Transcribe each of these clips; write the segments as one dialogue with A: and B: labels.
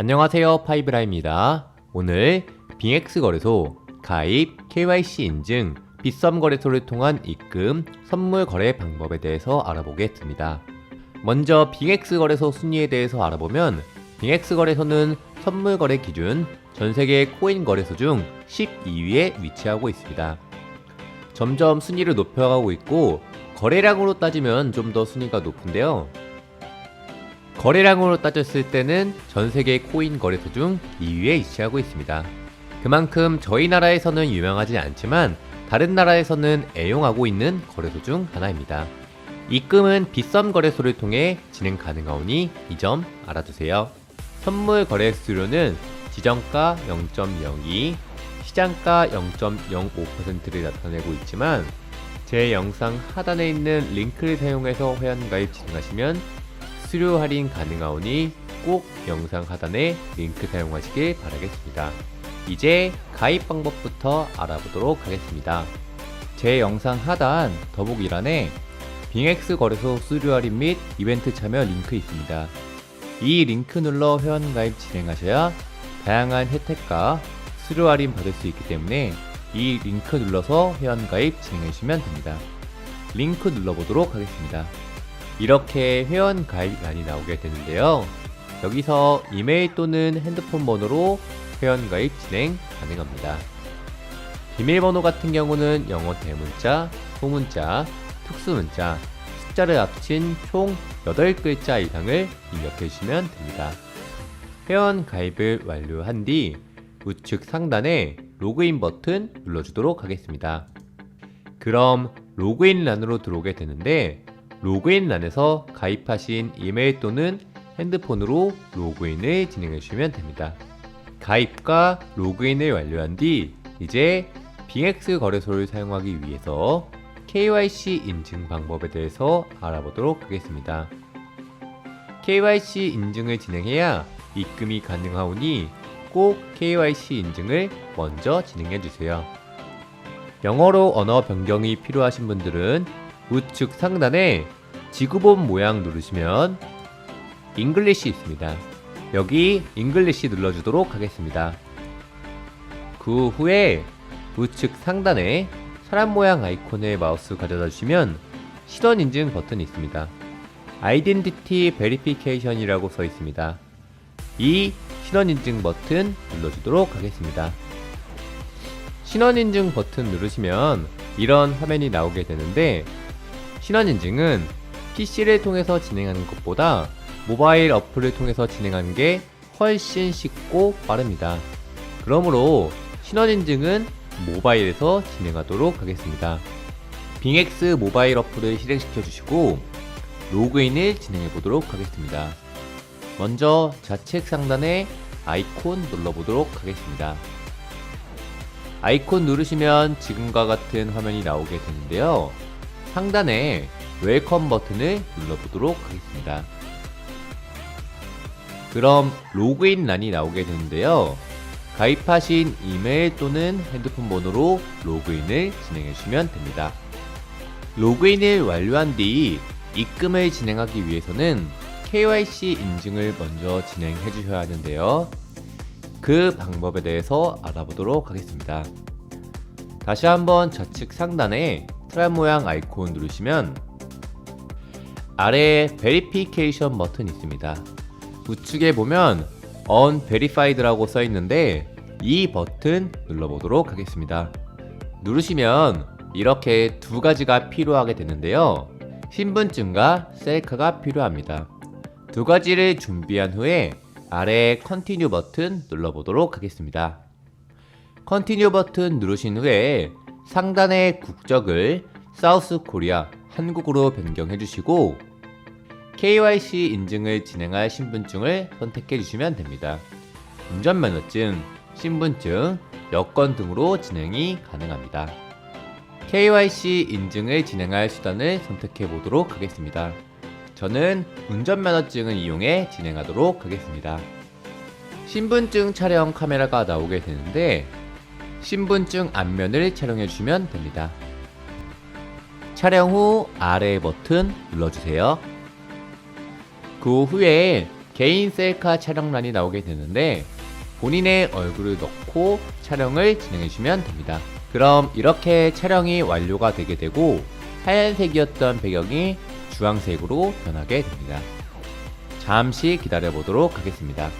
A: 안녕하세요 파이브라입니다. 오늘 빙엑스 거래소 가입, KYC 인증, 빗썸 거래소를 통한 입금, 선물 거래 방법에 대해서 알아보겠습니다. 먼저 빙엑스 거래소 순위에 대해서 알아보면 빙엑스 거래소는 선물 거래 기준 전 세계 코인 거래소 중 12위에 위치하고 있습니다. 점점 순위를 높여가고 있고 거래량으로 따지면 좀 더 순위가 높은데요. 거래량으로 따졌을 때는 전 세계 코인 거래소 중 2위에 위치하고 있습니다. 그만큼 저희 나라에서는 유명하지 않지만 다른 나라에서는 애용하고 있는 거래소 중 하나입니다. 입금은 빗썸 거래소를 통해 진행 가능하오니 이 점 알아두세요. 선물 거래 수수료는 지정가 0.02, 시장가 0.05%를 나타내고 있지만 제 영상 하단에 있는 링크를 사용해서 회원가입 진행하시면 수료 할인 가능하오니 꼭 영상 하단에 링크 사용하시길 바라겠습니다. 이제 가입 방법부터 알아보도록 하겠습니다. 제 영상 하단 더보기란에 빙엑스 거래소 수료 할인 및 이벤트 참여 링크 있습니다. 이 링크 눌러 회원 가입 진행하셔야 다양한 혜택과 수료 할인 받을 수 있기 때문에 이 링크 눌러서 회원 가입 진행해 주시면 됩니다. 링크 눌러보도록 하겠습니다. 이렇게 회원 가입란이 나오게 되는데요. 여기서 이메일 또는 핸드폰 번호로 회원 가입 진행 가능합니다. 비밀번호 같은 경우는 영어 대문자, 소문자, 특수문자, 숫자를 합친 총 8글자 이상을 입력해 주시면 됩니다. 회원 가입을 완료한 뒤 우측 상단에 로그인 버튼 눌러주도록 하겠습니다. 그럼 로그인 란으로 들어오게 되는데 로그인 란에서 가입하신 이메일 또는 핸드폰으로 로그인을 진행해 주시면 됩니다. 가입과 로그인을 완료한 뒤 이제 빙엑스 거래소를 사용하기 위해서 KYC 인증 방법에 대해서 알아보도록 하겠습니다. KYC 인증을 진행해야 입금이 가능하오니 꼭 KYC 인증을 먼저 진행해 주세요. 영어로 언어 변경이 필요하신 분들은 우측 상단에 지구본 모양 누르시면 잉글리시 있습니다. 여기 잉글리시 눌러주도록 하겠습니다. 그 후에 우측 상단에 사람 모양 아이콘에 마우스 가져다 주시면 시선 인증 버튼이 있습니다. 아이덴티티 베리피케이션이라고 써 있습니다. 이 신원 인증 버튼 눌러주도록 하겠습니다. 신원 인증 버튼 누르시면 이런 화면이 나오게 되는데 신원 인증은 PC를 통해서 진행하는 것보다 모바일 어플을 통해서 진행하는 게 훨씬 쉽고 빠릅니다. 그러므로 신원 인증은 모바일에서 진행하도록 하겠습니다. 빙엑스 모바일 어플을 실행시켜 주시고 로그인을 진행해 보도록 하겠습니다. 먼저 좌측 상단에 아이콘 눌러 보도록 하겠습니다. 아이콘 누르시면 지금과 같은 화면이 나오게 되는데요. 상단에 웰컴 버튼을 눌러보도록 하겠습니다. 그럼 로그인 란이 나오게 되는데요. 가입하신 이메일 또는 핸드폰 번호로 로그인을 진행해 주시면 됩니다. 로그인을 완료한 뒤 입금을 진행하기 위해서는 KYC 인증을 먼저 진행해 주셔야 하는데요. 그 방법에 대해서 알아보도록 하겠습니다. 다시 한번 좌측 상단에 트라 모양 아이콘 누르시면 아래에 베리피케이션 버튼 있습니다. 우측에 보면 unverified라고 써 있는데 이 버튼 눌러보도록 하겠습니다. 누르시면 이렇게 두 가지가 필요하게 되는데요. 신분증과 셀카가 필요합니다. 두 가지를 준비한 후에 아래 컨티뉴 버튼 눌러보도록 하겠습니다. 컨티뉴 버튼 누르신 후에 상단의 국적을 사우스 코리아 한국으로 변경해 주시고 KYC 인증을 진행할 신분증을 선택해 주시면 됩니다. 운전면허증, 신분증, 여권 등으로 진행이 가능합니다. KYC 인증을 진행할 수단을 선택해 보도록 하겠습니다. 저는 운전면허증을 이용해 진행하도록 하겠습니다. 신분증 촬영 카메라가 나오게 되는데 신분증 앞면을 촬영해 주시면 됩니다. 촬영 후 아래 버튼 눌러주세요. 그 후에 개인 셀카 촬영란이 나오게 되는데 본인의 얼굴을 넣고 촬영을 진행해 주시면 됩니다. 그럼 이렇게 촬영이 완료가 되게 되고 하얀색이었던 배경이 주황색으로 변하게 됩니다. 잠시 기다려 보도록 하겠습니다.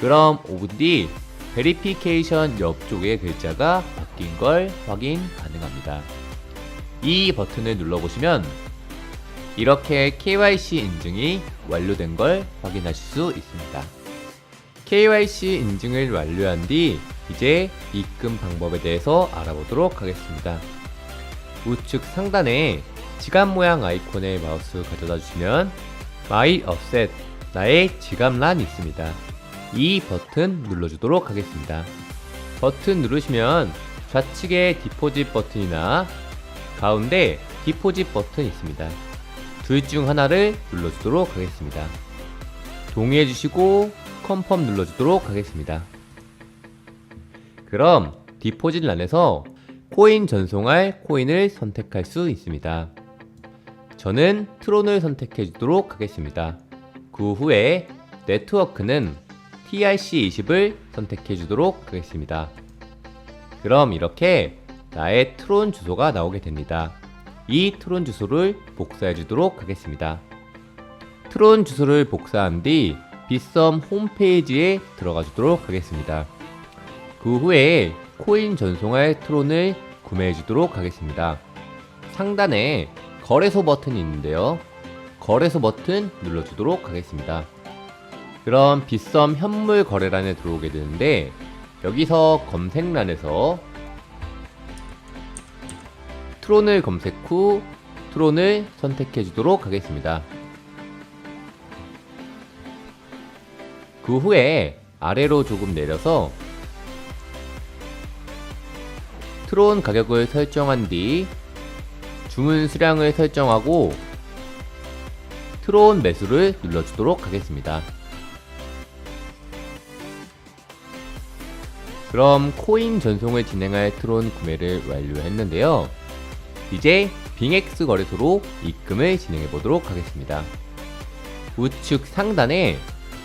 A: 그럼 5분 뒤 베리피케이션 옆쪽의 글자가 바뀐 걸 확인 가능합니다. 이 버튼을 눌러보시면 이렇게 KYC 인증이 완료된 걸 확인하실 수 있습니다. KYC 인증을 완료한 뒤 이제 입금 방법에 대해서 알아보도록 하겠습니다. 우측 상단에 지갑 모양 아이콘에 마우스 가져다 주시면 마이 업셋 나의 지갑란이 있습니다. 이 버튼 눌러주도록 하겠습니다. 버튼 누르시면 좌측에 디포짓 버튼이나 가운데 디포짓 버튼 있습니다. 둘 중 하나를 눌러주도록 하겠습니다. 동의해 주시고 컨펌 눌러주도록 하겠습니다. 그럼 디포짓 란에서 코인 전송할 코인을 선택할 수 있습니다. 저는 트론을 선택해 주도록 하겠습니다. 그 후에 네트워크는 TRC20을 선택해 주도록 하겠습니다. 그럼 이렇게 나의 트론 주소가 나오게 됩니다. 이 트론 주소를 복사해 주도록 하겠습니다. 트론 주소를 복사한 뒤 빗썸 홈페이지에 들어가 주도록 하겠습니다. 그 후에 코인 전송할 트론을 구매해 주도록 하겠습니다. 상단에 거래소 버튼이 있는데요. 거래소 버튼 눌러주도록 하겠습니다. 그럼 빗썸 현물 거래란에 들어오게 되는데 여기서 검색란에서 트론을 검색 후 트론을 선택해 주도록 하겠습니다. 그 후에 아래로 조금 내려서 트론 가격을 설정한 뒤 주문 수량을 설정하고 트론 매수를 눌러주도록 하겠습니다. 그럼 코인 전송을 진행할 트론 구매를 완료했는데요. 이제 빙엑스 거래소로 입금을 진행해 보도록 하겠습니다. 우측 상단에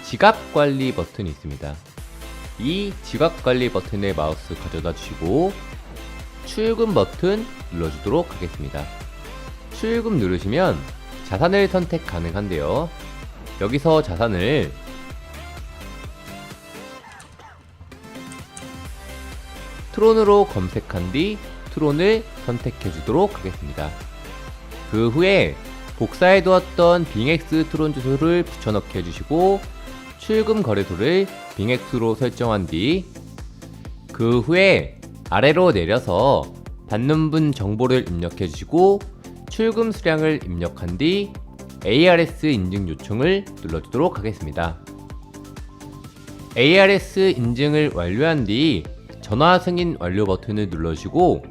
A: 지갑 관리 버튼이 있습니다. 이 지갑 관리 버튼에 마우스 가져다 주시고 출금 버튼 눌러주도록 하겠습니다. 출금 누르시면 자산을 선택 가능한데요. 여기서 자산을 트론으로 검색한 뒤 트론을 선택해 주도록 하겠습니다. 그 후에 복사해 두었던 빙엑스 트론 주소를 붙여넣기 해주시고 출금 거래소를 빙엑스로 설정한 뒤 그 후에 아래로 내려서 받는 분 정보를 입력해 주시고 출금 수량을 입력한 뒤 ARS 인증 요청을 눌러주도록 하겠습니다. ARS 인증을 완료한 뒤 전화 승인 완료 버튼을 눌러주시고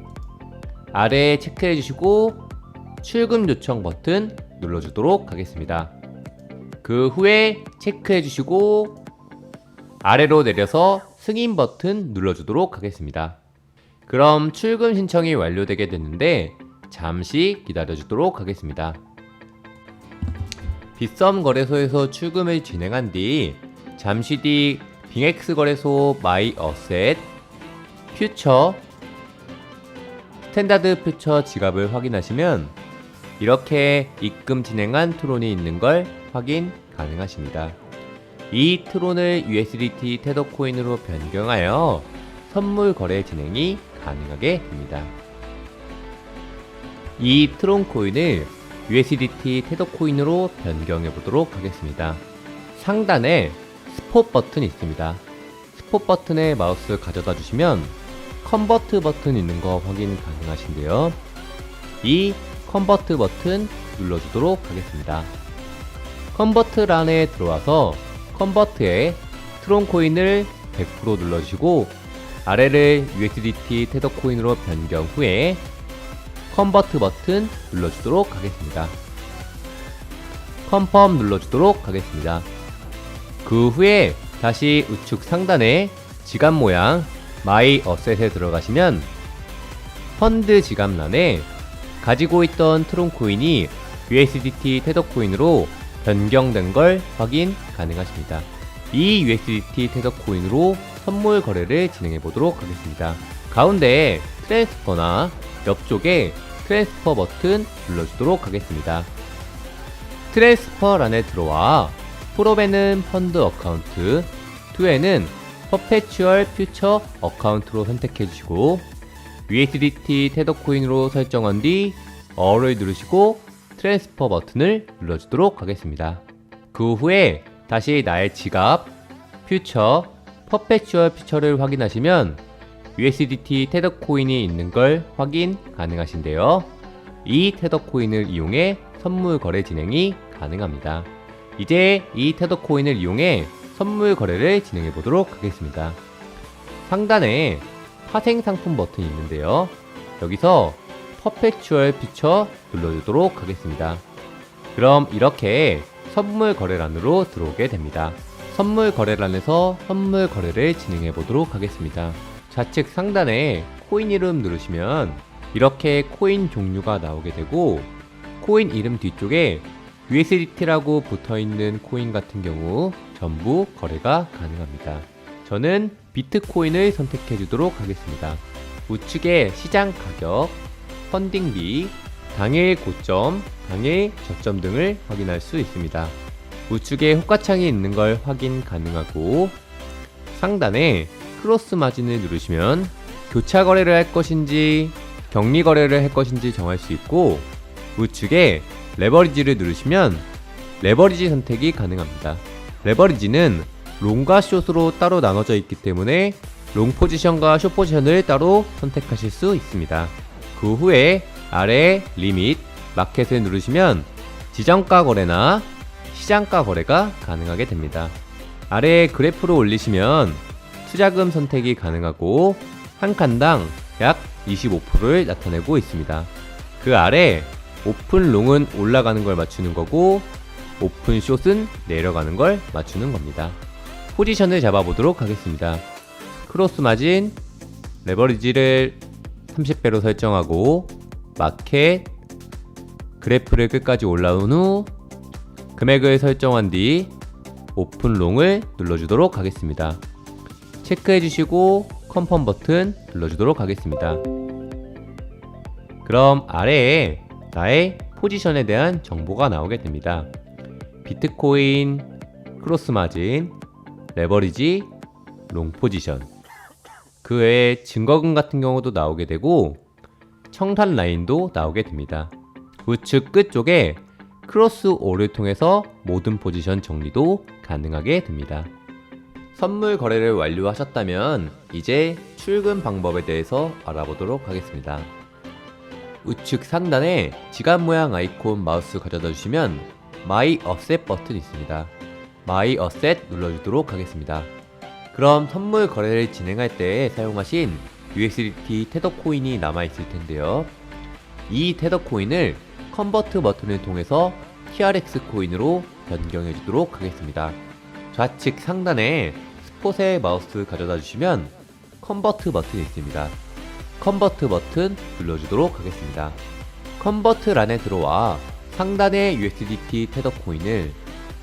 A: 아래에 체크해 주시고 출금 요청 버튼 눌러주도록 하겠습니다. 그 후에 체크해 주시고 아래로 내려서 승인 버튼 눌러주도록 하겠습니다. 그럼 출금 신청이 완료되게 됐는데 잠시 기다려 주도록 하겠습니다. 빗썸 거래소에서 출금을 진행한 뒤 잠시 뒤 빙엑스 거래소 마이 어셋 퓨처 스탠다드 퓨처 지갑을 확인하시면 이렇게 입금 진행한 트론이 있는 걸 확인 가능하십니다. 이 트론을 USDT 테더 코인으로 변경하여 선물 거래 진행이 가능하게 됩니다. 이 트론 코인을 USDT 테더 코인으로 변경해 보도록 하겠습니다. 상단에 스폿 버튼이 있습니다. 스폿 버튼에 마우스 가져다 주시면 컨버트 버튼 있는 거 확인 가능하신데요. 이 컨버트 버튼 눌러주도록 하겠습니다. 컨버트란에 들어와서 컨버트에 트론 코인을 100% 눌러주시고 아래를 USDT 테더 코인으로 변경 후에 컨버트 버튼 눌러주도록 하겠습니다. 컨펌 눌러주도록 하겠습니다. 그 후에 다시 우측 상단에 지갑 모양 마이 어셋에 들어가시면 펀드 지갑란에 가지고 있던 트론 코인이 USDT 테더 코인으로 변경된 걸 확인 가능하십니다. 이 USDT 태석 코인으로 선물 거래를 진행해 보도록 하겠습니다. 가운데 트랜스퍼나 옆쪽에 트랜스퍼 버튼 눌러주도록 하겠습니다. 트랜스퍼란에 들어와 프롭에는 펀드 어카운트, 2에는 퍼페추얼 퓨처 어카운트로 선택해 주시고 USDT 태석 코인으로 설정한 뒤 어를 누르시고 트랜스퍼 버튼을 눌러주도록 하겠습니다. 그 후에 다시 나의 지갑, 퓨처, 퍼페추얼 퓨처를 확인하시면 USDT 테더 코인이 있는 걸 확인 가능하신데요. 이 테더 코인을 이용해 선물 거래 진행이 가능합니다. 이제 이 테더 코인을 이용해 선물 거래를 진행해 보도록 하겠습니다. 상단에 파생 상품 버튼이 있는데요. 여기서 퍼페추얼 퓨처 눌러주도록 하겠습니다. 그럼 이렇게 선물 거래란으로 들어오게 됩니다. 선물 거래란에서 선물 거래를 진행해 보도록 하겠습니다. 좌측 상단에 코인 이름 누르시면 이렇게 코인 종류가 나오게 되고 코인 이름 뒤쪽에 USDT라고 붙어 있는 코인 같은 경우 전부 거래가 가능합니다. 저는 비트코인을 선택해 주도록 하겠습니다. 우측에 시장 가격, 펀딩비, 당일 고점, 당일 저점 등을 확인할 수 있습니다. 우측에 호가창이 있는 걸 확인 가능하고 상단에 크로스 마진을 누르시면 교차 거래를 할 것인지 격리 거래를 할 것인지 정할 수 있고 우측에 레버리지를 누르시면 레버리지 선택이 가능합니다. 레버리지는 롱과 숏으로 따로 나눠져 있기 때문에 롱 포지션과 숏 포지션을 따로 선택하실 수 있습니다. 그 후에 아래 리밋, 마켓을 누르시면 지정가 거래나 시장가 거래가 가능하게 됩니다. 아래 그래프로 올리시면 투자금 선택이 가능하고 한 칸당 약 25%를 나타내고 있습니다. 그 아래 오픈 롱은 올라가는 걸 맞추는 거고 오픈 숏은 내려가는 걸 맞추는 겁니다. 포지션을 잡아보도록 하겠습니다. 크로스 마진, 레버리지를 30배로 설정하고 마켓, 그래프를 끝까지 올라온 후 금액을 설정한 뒤 오픈 롱을 눌러주도록 하겠습니다. 체크해 주시고 컨펌 버튼 눌러주도록 하겠습니다. 그럼 아래에 나의 포지션에 대한 정보가 나오게 됩니다. 비트코인, 크로스 마진, 레버리지, 롱 포지션. 그 외에 증거금 같은 경우도 나오게 되고 청산 라인도 나오게 됩니다. 우측 끝 쪽에 크로스 오를 통해서 모든 포지션 정리도 가능하게 됩니다. 선물 거래를 완료하셨다면 이제 출금 방법에 대해서 알아보도록 하겠습니다. 우측 상단에 지갑 모양 아이콘 마우스 가져다 주시면 마이 어셋 버튼 있습니다. 마이 어셋 눌러주도록 하겠습니다. 그럼 선물 거래를 진행할 때 사용하신 USDT 테더 코인이 남아있을 텐데요. 이 테더 코인을 컨버트 버튼을 통해서 TRX 코인으로 변경해 주도록 하겠습니다. 좌측 상단에 스폿의 마우스 가져다 주시면 컨버트 버튼이 있습니다. 컨버트 버튼 눌러주도록 하겠습니다. 컨버트 란에 들어와 상단의 USDT 테더 코인을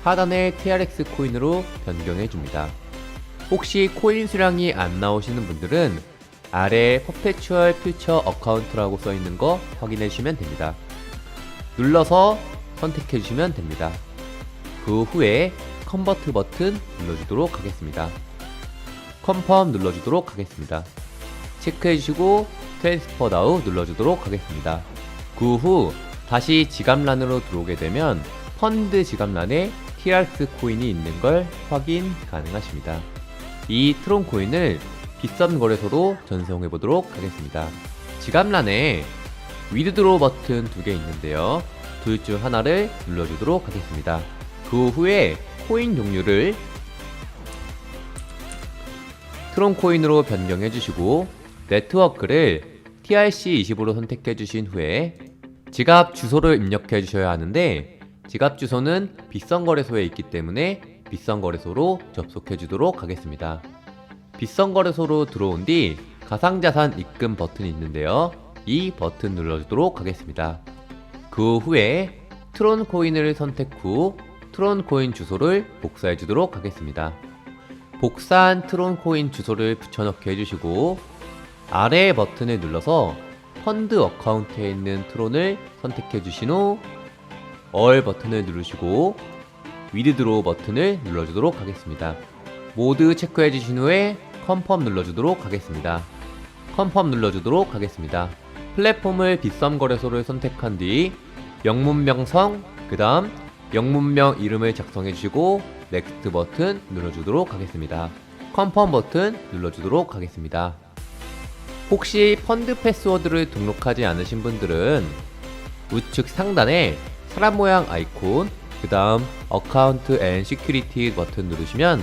A: 하단의 TRX 코인으로 변경해 줍니다. 혹시 코인 수량이 안 나오시는 분들은 아래 퍼페추얼 퓨처 어카운트라고 써 있는 거 확인해 주시면 됩니다. 눌러서 선택해 주시면 됩니다. 그 후에 컨버트 버튼 눌러주도록 하겠습니다. 컨펌 눌러주도록 하겠습니다. 체크해 주시고 트랜스퍼 나우 눌러주도록 하겠습니다. 그후 다시 지갑란으로 들어오게 되면 펀드 지갑란에 TRX 코인이 있는 걸 확인 가능하십니다. 이 트론 코인을 비싼 거래소로 전송해 보도록 하겠습니다. 지갑란에 위드드로 버튼 두 개 있는데요. 둘 중 하나를 눌러주도록 하겠습니다. 그 후에 코인 종류를 트론 코인으로 변경해 주시고 네트워크를 TRC20으로 선택해 주신 후에 지갑 주소를 입력해 주셔야 하는데 지갑 주소는 빗선 거래소에 있기 때문에 빗선 거래소로 접속해 주도록 하겠습니다. 빗선 거래소로 들어온 뒤 가상자산 입금 버튼이 있는데요. 이 버튼 눌러주도록 하겠습니다. 그 후에 트론 코인을 선택 후 트론 코인 주소를 복사해 주도록 하겠습니다. 복사한 트론 코인 주소를 붙여넣기 해주시고 아래 버튼을 눌러서 펀드 어카운트에 있는 트론을 선택해 주신 후 얼 버튼을 누르시고 위드드로우 버튼을 눌러주도록 하겠습니다. 모두 체크해 주신 후에 컨펌 눌러주도록 하겠습니다. 컨펌 눌러주도록 하겠습니다. 플랫폼을 빗썸 거래소를 선택한 뒤 영문명 성, 그 다음 영문명 이름을 작성해 주시고 넥스트 버튼 눌러주도록 하겠습니다. 컨펌 버튼 눌러주도록 하겠습니다. 혹시 펀드 패스워드를 등록하지 않으신 분들은 우측 상단에 사람 모양 아이콘, 그 다음 어카운트 앤 시큐리티 버튼 누르시면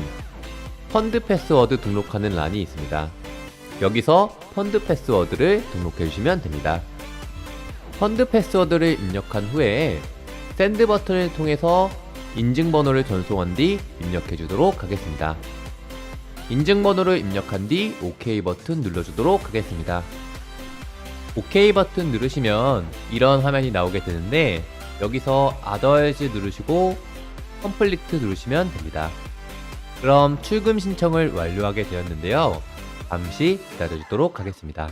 A: 펀드 패스워드 등록하는 란이 있습니다. 여기서 펀드 패스워드를 등록해 주시면 됩니다. 펀드 패스워드를 입력한 후에 샌드 버튼을 통해서 인증번호를 전송한 뒤 입력해 주도록 하겠습니다. 인증번호를 입력한 뒤 OK 버튼 눌러주도록 하겠습니다. OK 버튼 누르시면 이런 화면이 나오게 되는데 여기서 Others 누르시고 컴플리트 누르시면 됩니다. 그럼 출금 신청을 완료하게 되었는데요. 잠시 기다려주도록 하겠습니다.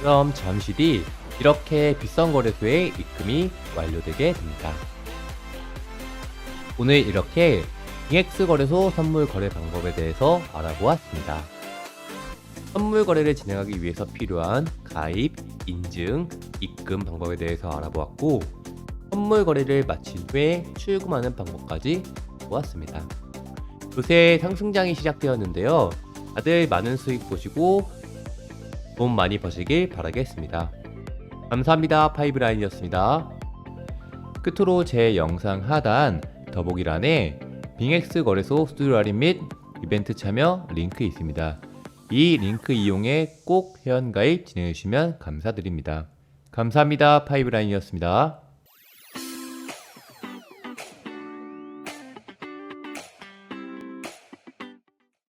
A: 그럼 잠시 뒤 이렇게 비싼 거래소에 입금이 완료되게 됩니다. 오늘 이렇게 EX 거래소 선물 거래 방법에 대해서 알아보았습니다. 선물 거래를 진행하기 위해서 필요한 가입, 인증, 입금 방법에 대해서 알아보았고 선물 거래를 마친 후에 출금하는 방법까지 보았습니다. 요새 상승장이 시작되었는데요. 다들 많은 수익 보시고 돈 많이 버시길 바라겠습니다. 감사합니다. 파이브라인이었습니다. 끝으로 제 영상 하단 더보기란에 빙엑스 거래소 스튜디오 할인 및 이벤트 참여 링크 있습니다. 이 링크 이용해 꼭 회원가입 진행해 주시면 감사드립니다. 감사합니다. 파이브라인이었습니다.